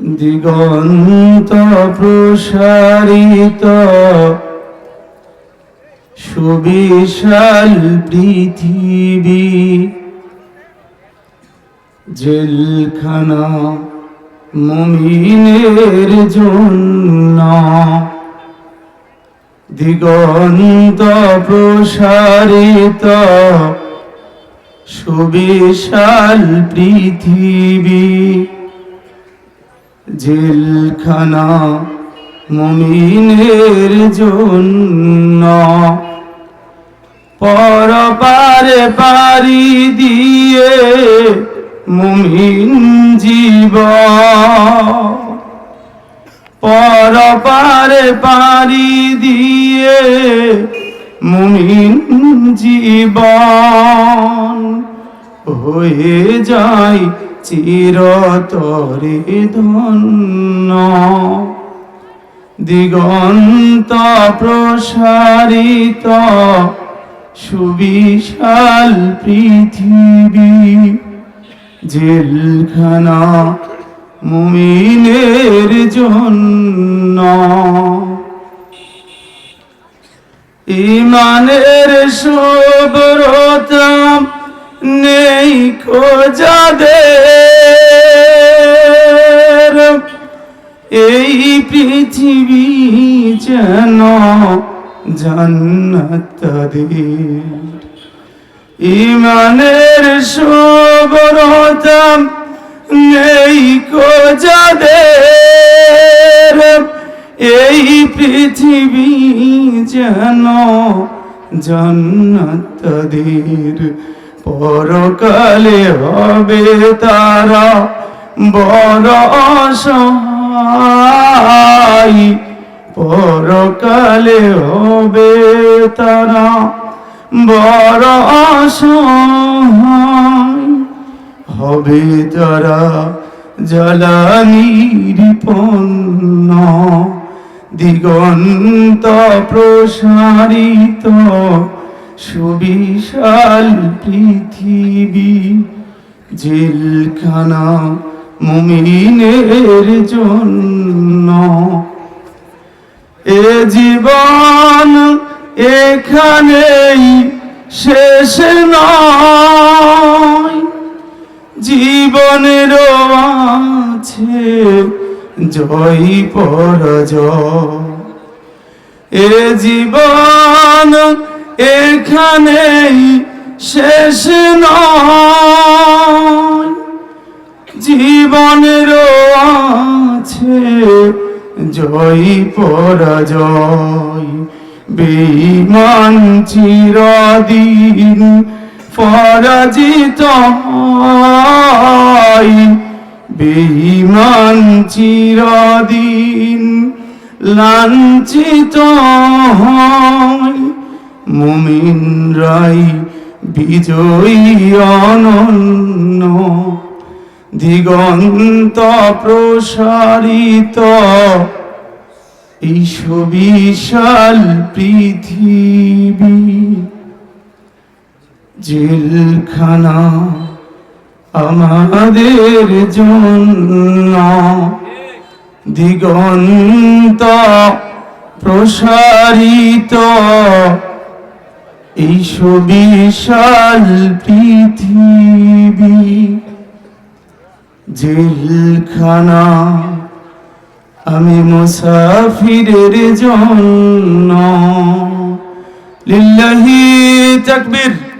দিগন্ত প্রসারিত সুবিশাল পৃথিবী জেলখানা মুমিনের জন্য। দিগন্ত প্রসারিত সুবিশাল পৃথিবী। জেলখানা মুমিনের জন্য। পরপারে পারি দিয়ে মুমিন জীব। পরপারে পারি দিয়ে মুমিন জীবন। হয়ে যায় চিরতরে ধন্য। দিগন্ত প্রসারিত সুবিশাল পৃথিবী জেলখানা মুমিনের জন্য। ইমানের সুব্রতম নেই খোঁজাদের এই পৃথিবী যেন জান্নাত তাদের ইমানের সুব্রতম নেই যাদের। এই পৃথিবী যেন জান্নাত তাদের পরকালে হবে তারা বড় অসহায় পরকালে হবে তারা বড় হবে তারা জ্বালানির দিগন্ত প্রসারিত সুবিশাল পৃথিবী জেলখানা মুমিনের জন্য। এ জীবন এখানেই শেষ নয়। জীবনের আছে জয় পরাজয়। এ জীবন এখানেই শেষ নয়। জীবনের আছে জয় পরাজয়। বেঈমান চিরদিন পরাজিত হয়। বেঈমান চিরদিন লাঞ্ছিত মুমিন রাই বিজয়ী অনন্য। দিগন্ত প্রসারিত এই সুবিশাল পৃথিবী জেলখানা আমাদের জন্য। দিগন্ত প্রসারিত এই সুবিশাল পৃথিবী। জেলখানা। আমি মুসাফিরের জন্য। লিল্লাহি তাকবীর।